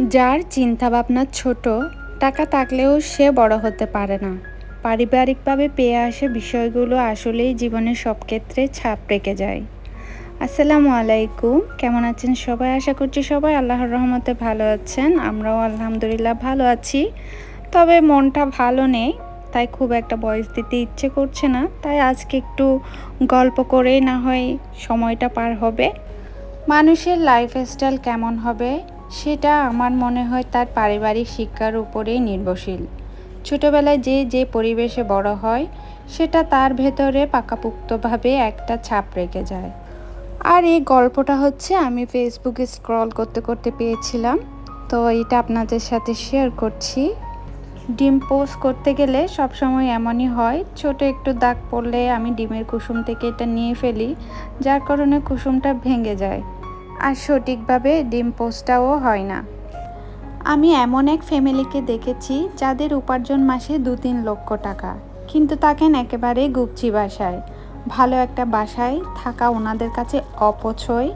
যার চিন্তাভাবনা ছোট, টাকা থাকলেও সে বড় হতে পারে না। পারিবারিকভাবে পেয়ে আসা বিষয়গুলো আসলেই জীবনের সব ক্ষেত্রে ছাপ রেখে যায়। আসসালামু আলাইকুম, কেমন আছেন সবাই? আশা করছি সবাই আল্লাহর রহমতে ভালো আছেন। আমরাও আলহামদুলিল্লাহ ভালো আছি। তবে মনটা ভালো নেই, তাই খুব একটা বয়স দিতে ইচ্ছে করছে না। তাই আজকে একটু গল্প করেই না হয় সময়টা পার হবে। মানুষের লাইফস্টাইল কেমন হবে? সেটা আমার মনে হয় তার পারিবারিক শিক্ষার উপরেই নির্ভরশীল। ছোটোবেলায় যে যে পরিবেশে বড় হয়, সেটা তার ভেতরে পাকাপুক্তভাবে একটা ছাপ রেখে যায়। আর এই গল্পটা হচ্ছে আমি ফেসবুকে স্ক্রল করতে করতে পেয়েছিলাম। তো এটা আপনাদের সাথে শেয়ার করছি। ডিম পোস্ট করতে গেলে সবসময় এমনই হয়, ছোট একটু দাগ পড়লে আমি ডিমের কুসুম থেকে এটা নিয়ে ফেলি, যার কারণে কুসুমটা ভেঙে যায়। আর সঠিকভাবে ডিম পোস্টটাও হয় না। আমি এমন এক ফ্যামিলিকে দেখেছি যাদের উপার্জন মাসে দু তিন লক্ষ টাকা। কিন্তু থাকেন একেবারে গুপচি বাসায়। ভালো একটা বাসায় থাকা ওনাদের কাছে অপছয়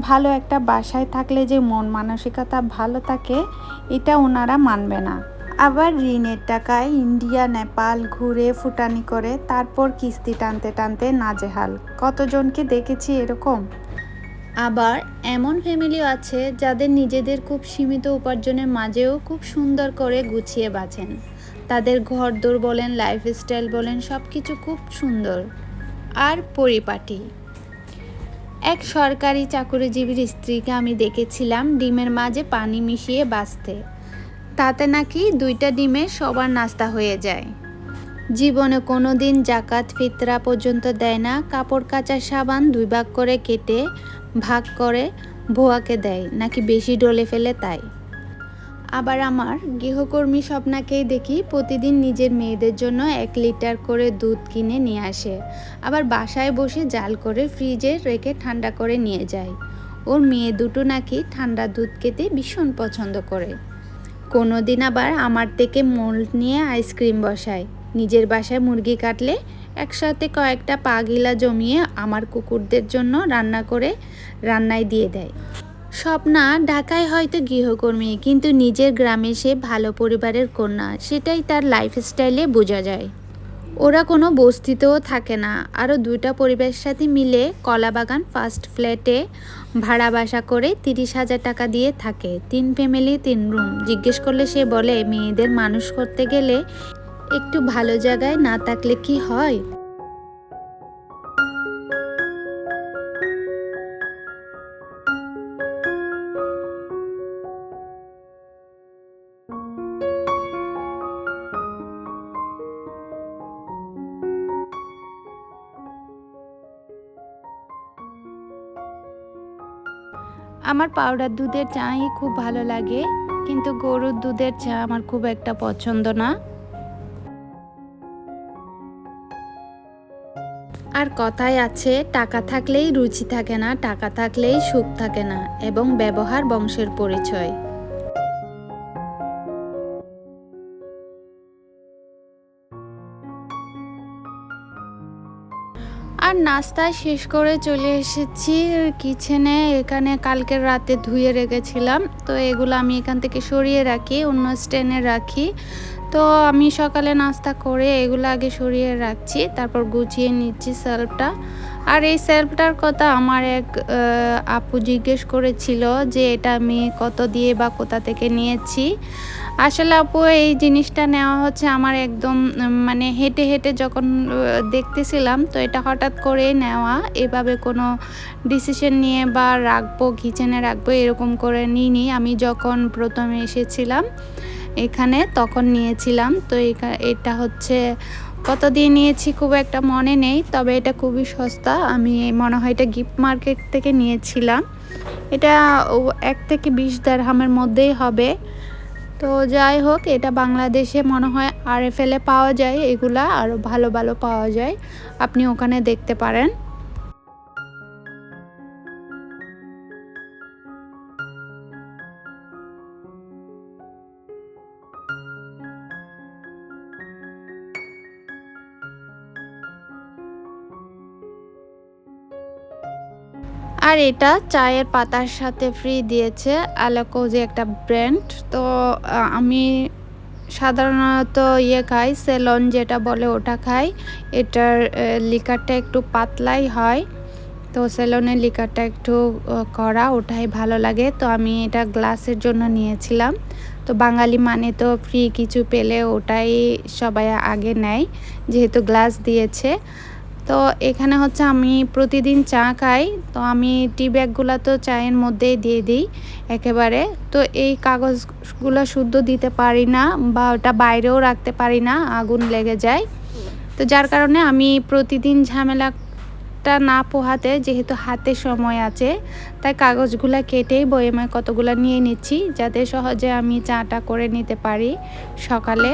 ভালো একটা বাসায় থাকলে যে মন মানসিকতা ভালো থাকে, এটা ওনারা মানবে না। আবার ঋণের টাকায় ইন্ডিয়া, নেপাল ঘুরে ফুটানি করে, তারপর কিস্তি টানতে টানতে নাজেহাল। কতজনকে দেখেছি এরকম? আবার এমন ফ্যামিলিও আছে যাদের নিজেদের খুব সীমিত উপার্জনের মাঝেও খুব সুন্দর করে গুছিয়ে বাঁচেন। তাদের ঘর দোর বলেন লাইফস্টাইল বলেন সব কিছু খুব সুন্দর আর পরিপাটি। এক সরকারি চাকুরিজীবীর স্ত্রীকে আমি দেখেছিলাম ডিমের মাঝে পানি মিশিয়ে বাঁচতে। তাতে নাকি দুইটা ডিমে সবার নাস্তা হয়ে যায়। জীবনে কোনো দিন জাকাত ফিতরা পর্যন্ত দেয় না কাপড় কাচা সাবান দুই ভাগ করে কেটে ভাগ করে ভুয়াকে দেয়, নাকি বেশি ডলে ফেলে তাই? আবার আমার গৃহকর্মী স্বপ্নাকেই দেখি প্রতিদিন নিজের মেয়েদের জন্য এক লিটার করে দুধ কিনে নিয়ে আসে। আবার বাসায় বসে জাল করে ফ্রিজে রেখে ঠান্ডা করে নিয়ে যায়। ওর মেয়ে দুটো নাকি ঠান্ডা দুধ খেতে ভীষণ পছন্দ করে। কোনো দিন আবার আমার থেকে মোল্ড নিয়ে আইসক্রিম বসায়। নিজের বাসায় মুরগি কাটলে একসাথে কয়েকটা পা গিলা জমিয়ে আমার কুকুরদের জন্য রান্না করে রান্নায় দিয়ে দেয়। স্বপ্না ঢাকায় হয়তো গৃহকর্মী, কিন্তু নিজের গ্রামে সে ভালো পরিবারের কন্যা, সেটাই তার লাইফস্টাইলে বোঝা যায়। ওরা কোনো বস্তিতেও থাকে না, আরও দুইটা পরিবারের সাথে মিলে কলাবাগান ফার্স্ট ফ্ল্যাটে ভাড়া বাসা করে তিরিশ হাজার টাকা দিয়ে থাকে। তিন ফ্যামিলি তিন রুম জিজ্ঞেস করলে সে বলে, মেয়েদের মানুষ করতে গেলে একটু ভালো জায়গায় না থাকলে কি হয়? আমার পাউডার দুধের চাই খুব ভালো লাগে, কিন্তু গরুর দুধের চা আমার খুব একটা পছন্দ না। আর কথায় আছে, টাকা থাকলেই রুচি থাকে না, টাকা থাকলেই সুখ থাকে না, এবং ব্যবহার বংশের পরিচয়। নাস্তা শেষ করে চলে এসেছি কিচেনে। এখানে কালকের রাতে ধুয়ে রেখেছিলাম। তো এগুলো আমি এখান থেকে সরিয়ে রাখি, অন্য স্ট্যান্ডে রাখি। তো আমি সকালে নাস্তা করে এগুলো আগে সরিয়ে রাখছি, তারপর গুছিয়ে নিচ্ছি সেলফটা। আর এই সেলফটার কথা আমার এক আপু জিজ্ঞেস করেছিল যে এটা আমি কত দিয়ে বা কোথা থেকে নিয়েছি। আসলে আপু, এই জিনিসটা নেওয়া হচ্ছে আমার একদম মানে হেঁটে হেঁটে যখন দেখতেছিলাম, তো এটা হঠাৎ করে নেওয়া। এভাবে কোনো ডিসিশন নিয়ে বা রাখব কিচেনে রাখব, এরকম করে নিইনি। আমি যখন প্রথমে এসেছিলাম এখানে, তখন নিয়েছিলাম। তো এটা হচ্ছে কত দিয়ে নিয়েছি খুব একটা মনে নেই, তবে এটা খুবই সস্তা। আমি মনে হয় এটা গিফট মার্কেট থেকে নিয়েছিলাম। এটা এক থেকে বিশ দারহামের মধ্যেই হবে। তো যাই হোক, এটা বাংলাদেশে মনে হয় আর এফ এলে পাওয়া যায়, এগুলা আরও ভালো ভালো পাওয়া যায়। আপনি ওখানে দেখতে পারেন। আর এটা চায়ের পাতার সাথে ফ্রি দিয়েছে যে একটা ব্র্যান্ড তো আমি সাধারণত ইয়ে খাই সেলন যেটা বলে ওটা খাই। এটার লিকারটা একটু পাতলাই হয়। তো সেলনের লিকারটা একটু করা ওটাই ভালো লাগে। তো আমি এটা গ্লাসের জন্য নিয়েছিলাম। তো বাঙালি মানে তো ফ্রি কিছু পেলে ওটাই সবাই আগে নেয়, যেহেতু গ্লাস দিয়েছে। তো এখানে হচ্ছে আমি প্রতিদিন চা খাই। তো আমি টি ব্যাগগুলো তো চায়ের মধ্যেই দিয়ে দিই একেবারে। তো এই কাগজগুলো শুদ্ধ দিতে পারি না বা ওটা বাইরেও রাখতে পারি না, আগুন লেগে যায়। তো যার কারণে আমি প্রতিদিন ঝামেলাটা না পোহাতে যেহেতু হাতে সময় আছে, তাই কাগজগুলো কেটেই বয়েমে কতগুলো নিয়ে নিচ্ছি যাতে সহজে আমি চাটা করে নিতে পারি সকালে।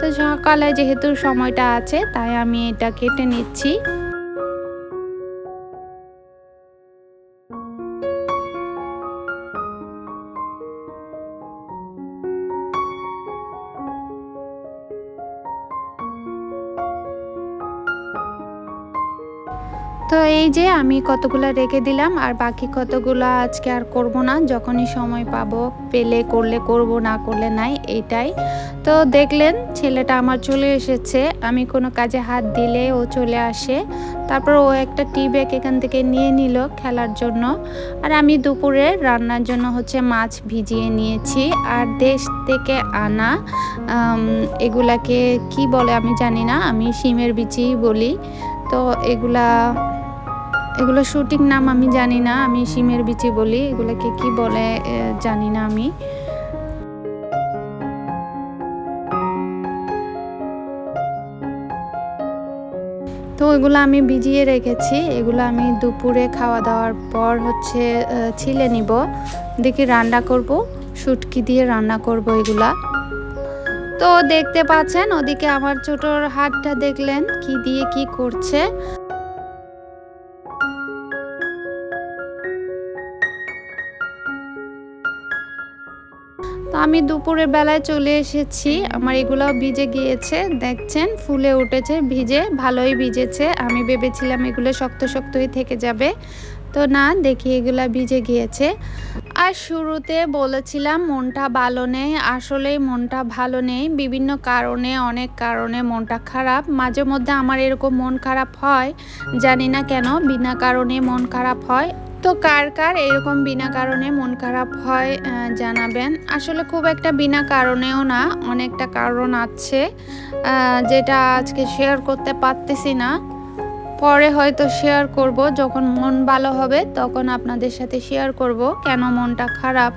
তো সকালে যেহেতু সময়টা আছে, তাই আমি এটা কেটে নিচ্ছি। তো এই যে আমি কতগুলো রেখে দিলাম, আর বাকি কতগুলো আজকে আর করব না, যখনই সময় পাবো, পেলে করলে করব, না করলে নাই এইটাই তো দেখলেন, ছেলেটা আমার চলে এসেছে, আমি কোনো কাজে হাত দিলে ও চলে আসে। তারপর ও একটা টি ব্যাগ এখান থেকে নিয়ে নিল খেলার জন্য। আর আমি দুপুরে রান্নার জন্য হচ্ছে মাছ ভিজিয়ে নিয়েছি, আর দেশ থেকে আনা এগুলাকে কি বলে আমি জানি না, আমি শিমের বিচি বলি। তো এগুলা এগুলো শুটিং নাম আমি জানি না, আমি শিমের বিচি বলি, এগুলোকে কি বলে জানি না আমি। তো এগুলো আমি ভিজিয়ে রেখেছি, এগুলো আমি দুপুরে খাওয়া দাওয়ার পর হচ্ছে ছিলে নিব। দেখি রান্না করব, শুটকি দিয়ে রান্না করব এগুলা। তো দেখতে পাচ্ছেন, ওদিকে আমার ছোটোর হাতটা দেখলেন, কি দিয়ে কি করছে। আমি দুপুরের বেলায় চলে এসেছি। আমার এগুলো ভিজে গিয়েছে, দেখছেন? ফুলে উঠেছে, ভিজে, ভালোই ভিজেছে। আমি ভেবেছিলাম এগুলো শক্ত শক্তই থেকে যাবে। তো না, দেখি এগুলা ভিজে গিয়েছে। আর শুরুতে বলেছিলাম মনটা ভালো নেই, আসলেই মনটা ভালো নেই। বিভিন্ন কারণে, অনেক কারণে মনটা খারাপ। মাঝে মধ্যে আমার এরকম মন খারাপ হয়, জানি না কেন, বিনা কারণে মন খারাপ হয়। তো কার কার এরকম বিনা কারণে মন খারাপ হয় জানাবেন। আসলে খুব একটা বিনা কারণেও না, অনেকটা কারণ আছে যেটা আজকে শেয়ার করতে পারতেছি না। পরে হয়তো শেয়ার করব, যখন মন ভালো হবে, তখন আপনাদের সাথে শেয়ার করব, কেন মনটা খারাপ।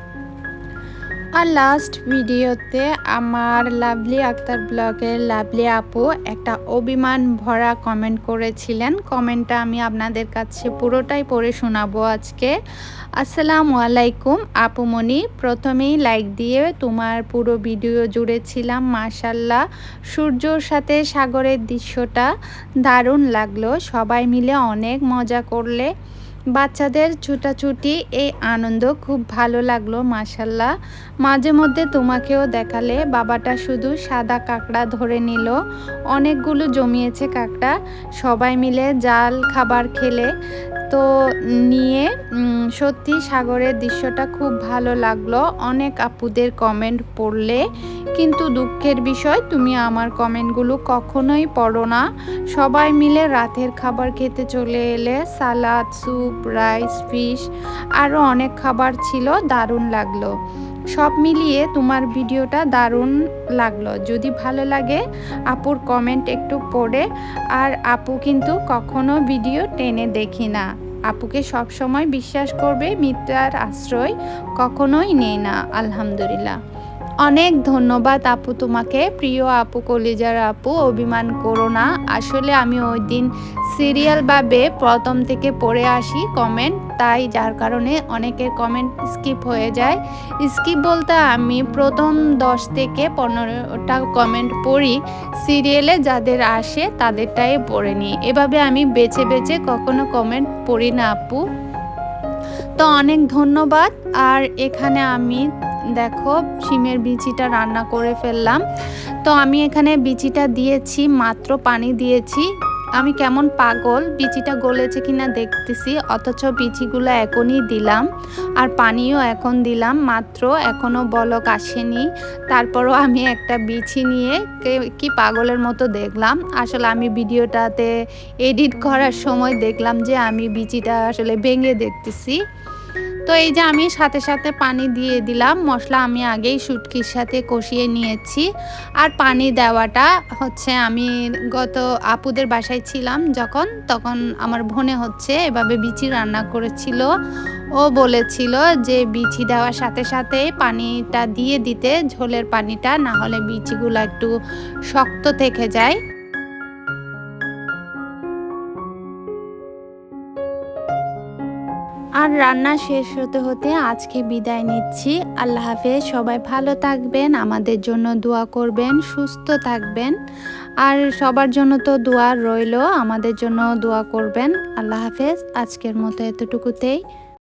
আর লাস্ট ভিডিওতে আমার লাভলি আক্তার ব্লগের লাভলি আপু একটা অভিমান ভরা কমেন্ট করেছিলেন। কমেন্টটা আমি আপনাদের কাছে পুরোটাই পড়ে শোনাবো আজকে। আসসালামু আলাইকুম আপুমণি প্রথমেই লাইক দিয়ে তোমার পুরো ভিডিও জুড়েছিলাম মাশাল্লাহ সূর্যর সাথে সাগরের দৃশ্যটা দারুণ লাগল। সবাই মিলে অনেক মজা করলে। বাচ্চাদের ছুটাছুটি, এই আনন্দ খুব ভালো লাগল মাসাল্লাহ মাঝে মধ্যে তোমাকেও দেখালে, বাবাটা শুধু সাদা কাঁকড়া ধরে নিল, অনেকগুলো জমিয়েছে কাঁকড়া। সবাই মিলে জাল, খাবার খেলে তো নিয়ে সত্যি সাগরের দৃশ্যটা খুব ভালো লাগল। অনেক আপুদের কমেন্ট পড়লে। কিন্তু দুঃখের বিষয়, তুমি আমার কমেন্টগুলো কখনোই পড়ো না। সবাই মিলে রাতের খাবার খেতে চলে এলে, সালাদ, স্যুপ রাইস ফিশ আরও অনেক খাবার ছিল, দারুণ লাগল। সব মিলিয়ে তোমার ভিডিওটা দারুণ লাগল। যদি ভালো লাগে, আপুর কমেন্ট একটু পড়ে। আর আপু কিন্তু কখনো ভিডিও টেনে দেখি না। আপুকে সব সময় বিশ্বাস করবে মিত্রার আশ্রয় কখনোই নেই না আলহামদুলিল্লাহ। অনেক ধন্যবাদ আপু তোমাকে। প্রিয় আপু, কলিজার আপু, অভিমান করো না। আসলে আমি ওই দিন সিরিয়াল সিরিয়ালভাবে প্রথম থেকে পড়ে আসি কমেন্ট তাই যার কারণে অনেকের কমেন্ট স্কিপ হয়ে যায়। স্কিপ বলতে আমি প্রথম দশ থেকে পনেরোটা কমেন্ট পড়ি সিরিয়ালে, যাদের আসে তাদেরটাই পড়ে নিই। এভাবে আমি বেছে বেছে কখনো কমেন্ট পড়ি না আপু। তো অনেক ধন্যবাদ। আর এখানে আমি দেখো, শিমের বিচিটা রান্না করে ফেললাম। তো আমি এখানে বিচিটা দিয়েছি, মাত্র পানি দিয়েছি। আমি কেমন পাগল, বিচিটা গলেছে কিনা দেখতেছি, অথচ বিচিগুলো এখনই দিলাম, আর পানিও এখন দিলাম, মাত্র এখনও বলক আসেনি। তারপরও আমি একটা বিচি নিয়ে কি পাগলের মতো দেখলাম। আসলে আমি ভিডিওটাতে এডিট করার সময় দেখলাম যে আমি বিচিটা আসলে ভেঙে দেখতেছি। তো এই যে আমি সাথে সাথে পানি দিয়ে দিলাম, মশলা আমি আগেই শুটকির সাথে কষিয়ে নিয়েছি। আর পানি দেওয়াটা হচ্ছে আমি গত আপুদের বাসায় ছিলাম যখন, তখন আমার ভনে হচ্ছে এভাবে বিচি রান্না করেছিল। ও বলেছিল যে বিচি দেওয়ার সাথে সাথে পানিটা দিয়ে দিতে, ঝোলের পানিটা না হলে বিচিগুলো একটু শক্ত থেকে যায়। আর রান্না শেষ হতে হতে আজকে বিদায় নিচ্ছি। আল্লাহ হাফেজ, সবাই ভালো থাকবেন, আমাদের জন্য দোয়া করবেন, সুস্থ থাকবেন। আর সবার জন্য তো দোয়া রইল, আমাদের জন্য দোয়া করবেন। আল্লাহ হাফেজ, আজকের মতো এতটুকুতেই।